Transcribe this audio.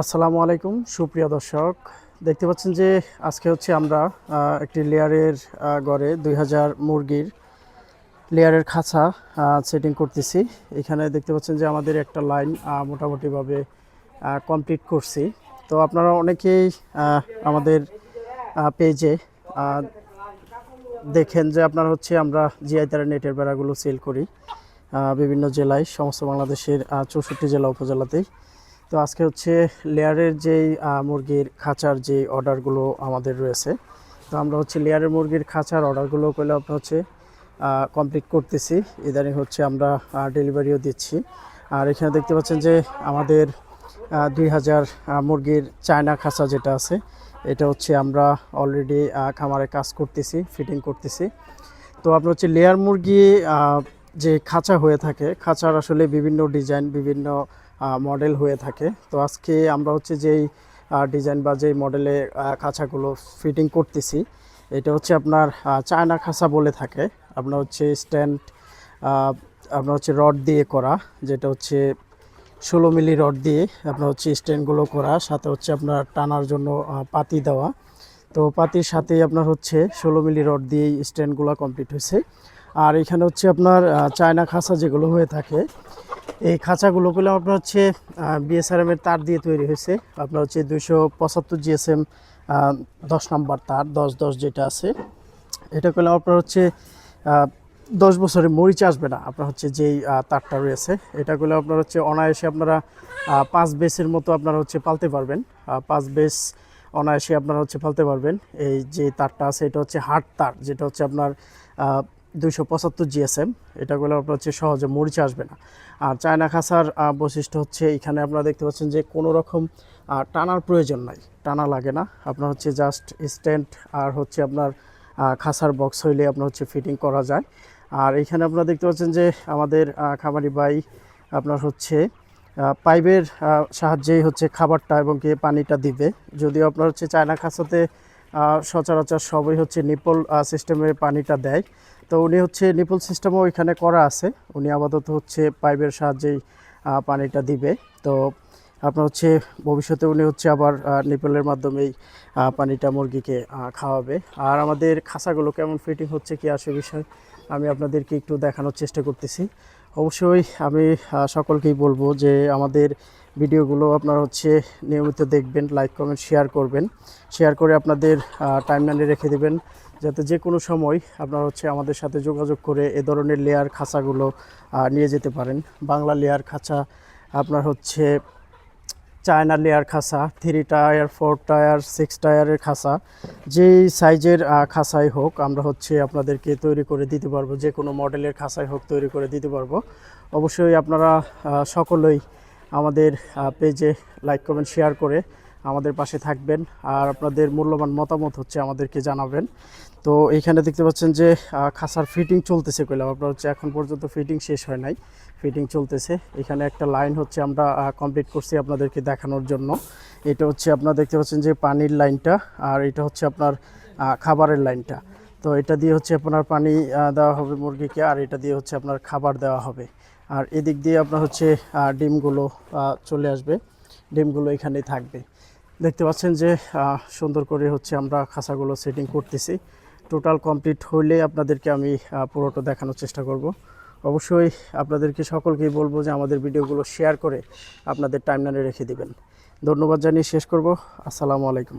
আসসালামু আলাইকুম, সুপ্রিয় দর্শক। দেখতে পাচ্ছেন যে আজকে হচ্ছে আমরা একটি লেয়ারের গড়ে দুই হাজার মুরগির লেয়ারের খাঁচা সেটিং করতেছি। এখানে দেখতে পাচ্ছেন যে আমাদের একটা লাইন মোটামুটিভাবে কমপ্লিট করছি। তো আপনারা অনেকেই আমাদের পেজে দেখেন যে আপনার হচ্ছে আমরা জিআই তারা নেটের বেড়াগুলো সেল করি বিভিন্ন জেলায়, সমস্ত বাংলাদেশের চৌষট্টি জেলা উপজেলাতেই। তো আজকে হচ্ছে লেয়ারের যেই মুরগির খাঁচার যে অর্ডারগুলো আমাদের রয়েছে, তো আমরা হচ্ছে লেয়ারের মুরগির খাঁচার অর্ডারগুলো করলে আপনার হচ্ছে কমপ্লিট করতেছি। ইদানিং হচ্ছে আমরা ডেলিভারিও দিচ্ছি। আর এখানে দেখতে পাচ্ছেন যে আমাদের দুই হাজার মুরগির চায়না খাঁচা যেটা আছে, এটা হচ্ছে আমরা অলরেডি খামারে কাজ করতেছি ফিটিং করতেছি। তো আপনার হচ্ছে লেয়ার মুরগি যে খাঁচা হয়ে থাকে, খাঁচার আসলে বিভিন্ন ডিজাইন বিভিন্ন মডেল হয়ে থাকে। তো আজকে আমরা হচ্ছে যেই ডিজাইন বা যেই মডেলে খাঁচাগুলো ফিটিং করতেছি, এটা হচ্ছে আপনার চায়না খাঁচা বলে থাকে। আপনার হচ্ছে স্ট্যান্ড আপনার হচ্ছে রড দিয়ে করা, যেটা হচ্ছে ষোলো মিলি রড দিয়ে আপনার হচ্ছে স্ট্যান্ডগুলো করা, সাথে হচ্ছে আপনার টানার জন্য পাতি দেওয়া। তো পাতির সাথে আপনার হচ্ছে ষোলো মিলি রড দিয়েই স্ট্যান্ডগুলো কমপ্লিট হয়েছে। আর এখানে হচ্ছে আপনার চায়না খাঁচা যেগুলো হয়ে থাকে এই খাঁচাগুলো গুলো আপনার হচ্ছে বিএসআরএম এর তার দিয়ে তৈরি হয়েছে। আপনার হচ্ছে দুইশো পঁচাত্তর জিএসএম দশ নাম্বার তার, দশ দশ যেটা আছে। এটা করলে আপনার হচ্ছে দশ বছরে মরিচ আসবে না, আপনার হচ্ছে যেই তারটা রয়েছে। এটা করলে আপনার হচ্ছে অনায়াসে আপনারা পাঁচ বেসের মতো আপনারা হচ্ছে পালতে পারবেন। পাঁচ বেস অনায়াসে আপনারা হচ্ছে পালতে পারবেন। এই যে তারটা আছে, এটা হচ্ছে হার্ড তার, যেটা হচ্ছে আপনার দুইশো পঁচাত্তর জিএসএম এটা আপনার হচ্ছে সহজে মরিচা আসবে না। আর চায়না খাসার বৈশিষ্ট্য হচ্ছে এখানে আপনারা দেখতে পাচ্ছেন যে কোনো রকম টানার প্রয়োজন নাই, টানা লাগে না। আপনার হচ্ছে জাস্ট স্ট্যান্ড আর হচ্ছে আপনার খাসার বক্স হইলে আপনার হচ্ছে ফিটিং করা যায়। আর এখানে আপনারা দেখতে পাচ্ছেন যে আমাদের খামারি বাই আপনার হচ্ছে পাইপের সাহায্যেই হচ্ছে খাবারটা এবং কি পানিটা দিবে। যদিও আপনার হচ্ছে চায়না খাসাতে সচরাচর সবই হচ্ছে নিপল সিস্টেমে পানিটা দেয়। তো উনি হচ্ছে নিপল সিস্টেমও ওইখানে করা আছে। উনি আপাতত হচ্ছে পাইপের সাহায্যেই পানিটা দিবে। তো আপনার হচ্ছে ভবিষ্যতে উনি হচ্ছে আবার নিপলের মাধ্যমেই পানিটা মুরগিকে খাওয়াবে। আর আমাদের খাঁচাগুলো কেমন ফিটিং হচ্ছে কি আসে বিষয় আমি আপনাদেরকে একটু দেখানোর চেষ্টা করতেছি। অবশ্যই আমি সকলকেই বলব যে আমাদের ভিডিওগুলো আপনারা হচ্ছে নিয়মিত দেখবেন লাইক কমেন্ট শেয়ার করবেন। শেয়ার করে আপনাদের টাইমলাইনে রেখে দেবেন, যাতে যে কোনো সময় আপনারা হচ্ছে আমাদের সাথে যোগাযোগ করে এ ধরনের লেয়ার খাঁচাগুলো নিয়ে যেতে পারেন। বাংলা লেয়ার খাঁচা আপনার হচ্ছে চায়না লেয়ার খাসা, three tier, four tier, six টায়ারের খাসা, যেই সাইজের খাসাই হোক, আমরা হচ্ছে আপনাদেরকে তৈরি করে দিতে পারব যে কোনো মডেলের খাসাই হোক তৈরি করে দিতে পারব। অবশ্যই আপনারা সকলেই আমাদের পেজে লাইক কমেন্ট শেয়ার করে আমাদের পাশে থাকবেন আর আপনাদের মূল্যবান মতামত হচ্ছে আমাদেরকে জানাবেন। তো এইখানে দেখতে পাচ্ছেন যে খাসার ফিটিং চলতেছে কইলাম। আপনার হচ্ছে এখন পর্যন্ত ফিটিং শেষ হয় নাই। ফিটিং চলতেছে। এখানে একটা লাইন হচ্ছে আমরা কমপ্লিট করছি আপনাদেরকে দেখানোর জন্য। এটা হচ্ছে আপনারা দেখতে পাচ্ছেন যে পানির লাইনটা আর এটা হচ্ছে আপনার খাবারের লাইনটা তো এটা দিয়ে হচ্ছে আপনার পানি দেওয়া হবে মুরগিকে, আর এটা দিয়ে হচ্ছে আপনার খাবার দেওয়া হবে। আর এদিক দিয়ে আপনার হচ্ছে ডিমগুলো চলে আসবে। ডিমগুলো এখানেই থাকবে। দেখতে পাচ্ছেন যে সুন্দর করে হচ্ছে আমরা খাঁচাগুলো সেটিং করতেছি। টোটাল কমপ্লিট হইলে আপনাদেরকে আমি পুরোটা দেখানোর চেষ্টা করব। অবশ্যই আপনাদেরকে সকলকেই বলব যে আমাদের ভিডিওগুলো শেয়ার করে আপনাদের টাইমলাইনে রেখে দিবেন। ধন্যবাদ জানিয়ে শেষ করব। আসসালামু আলাইকুম।